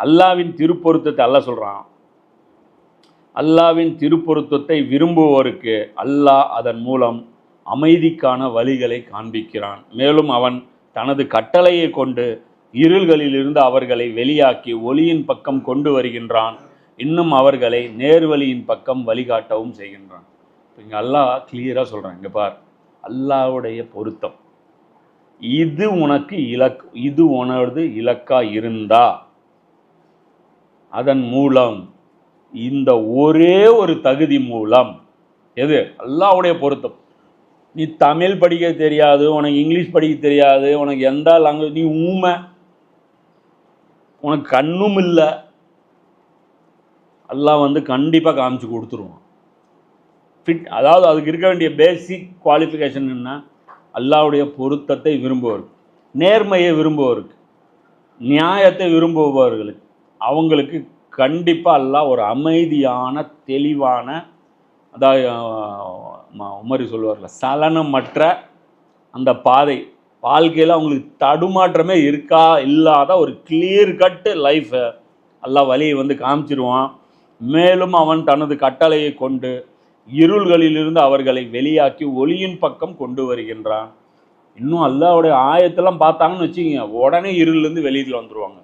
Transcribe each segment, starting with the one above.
அல்லாவின் திருப்பொருத்தத்தை அல்ல சொல்கிறான் அல்லாவின் திருப்பொருத்தத்தை விரும்புவோருக்கு அல்லாஹ் அதன் மூலம் அமைதிக்கான வழிகளை காண்பிக்கிறான். மேலும் அவன் தனது கட்டளையை கொண்டு இருள்களிலிருந்து அவர்களை வெளியாக்கி ஒளியின் பக்கம் கொண்டு வருகின்றான். இன்னும் அவர்களை நேர்வழியின் பக்கம் வழிகாட்டவும் செய்கின்றான். இங்கே அல்லாஹ் கிளியராக சொல்கிறான் இங்கே பார். அல்லாஹ்வுடைய பொருத்தம். இது உனக்கு இலக் இது உனது இலக்கா இருந்தா அதன் மூலம் இந்த ஒரே ஒரு தகுதி மூலம் எது? அல்லாவுடைய பொருத்தம். நீ தமிழ் படிக்க தெரியாது உனக்கு இங்கிலீஷ் படிக்க தெரியாது உனக்கு எந்த லாங்குவேஜ் நீ ஊமை. உனக்கு கண்ணும் இல்லை. எல்லாம் வந்து கண்டிப்பாக காமிச்சு கொடுத்துருவான். ஃபிட் அதாவது அதுக்கு இருக்க வேண்டிய பேசிக் குவாலிஃபிகேஷன் என்ன? அல்லாவுடைய பொருத்தத்தை விரும்புவருக்கு நேர்மையை விரும்புவருக்கு நியாயத்தை விரும்புபவர்களுக்கு. அவங்களுக்கு கண்டிப்பாக எல்லாம் ஒரு அமைதியான தெளிவான அதாவது உமரி சொல்லுவார்ல சலனமற்ற அந்த பாதை. வாழ்க்கையில் அவங்களுக்கு தடுமாற்றமே இருக்கா இல்லாத ஒரு கிளியர் கட்டு லைஃபை எல்லா வழியை வந்து காமிச்சிருவான். மேலும் அவன் தனது கட்டளையை கொண்டு இருள்களிலிருந்து அவர்களை வெளியாக்கி ஒளியின் பக்கம் கொண்டு வருகின்றான். இன்னும் அல்லாவுடைய ஆயத்தெல்லாம் பார்த்தாங்கன்னு வச்சுக்கோங்க உடனே இருளிலேருந்து வெளியில் வந்துடுவாங்க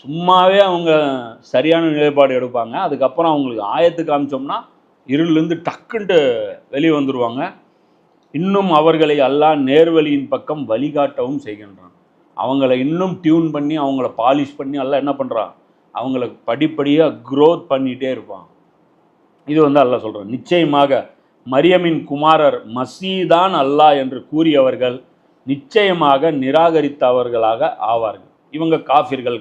சும்மாவே அவங்க சரியான நிலைப்பாடு எடுப்பாங்க. அதுக்கப்புறம் அவங்களுக்கு ஆயத்து காமிச்சோம்னா இருளிலிருந்து டக்குன்ட்டு வெளியே வந்துடுவாங்க இன்னும் அவர்களை அல்லாஹ் நேர்வழியின் பக்கம் வழிகாட்டவும் செய்கின்றான். அவங்கள இன்னும் டியூன் பண்ணி அவங்கள பாலிஷ் பண்ணி எல்லாம் என்ன பண்ணுறான் அவங்கள படிப்படியாக க்ரோத் பண்ணிகிட்டே இருப்பான். இது வந்து அல்லாஹ் சொல்கிறான் நிச்சயமாக மரியமின் குமாரர் மசீதான் அல்லாஹ் என்று கூறியவர்கள் நிச்சயமாக நிராகரித்தவர்களாக ஆவார்கள். இவங்க காஃபிர்கள்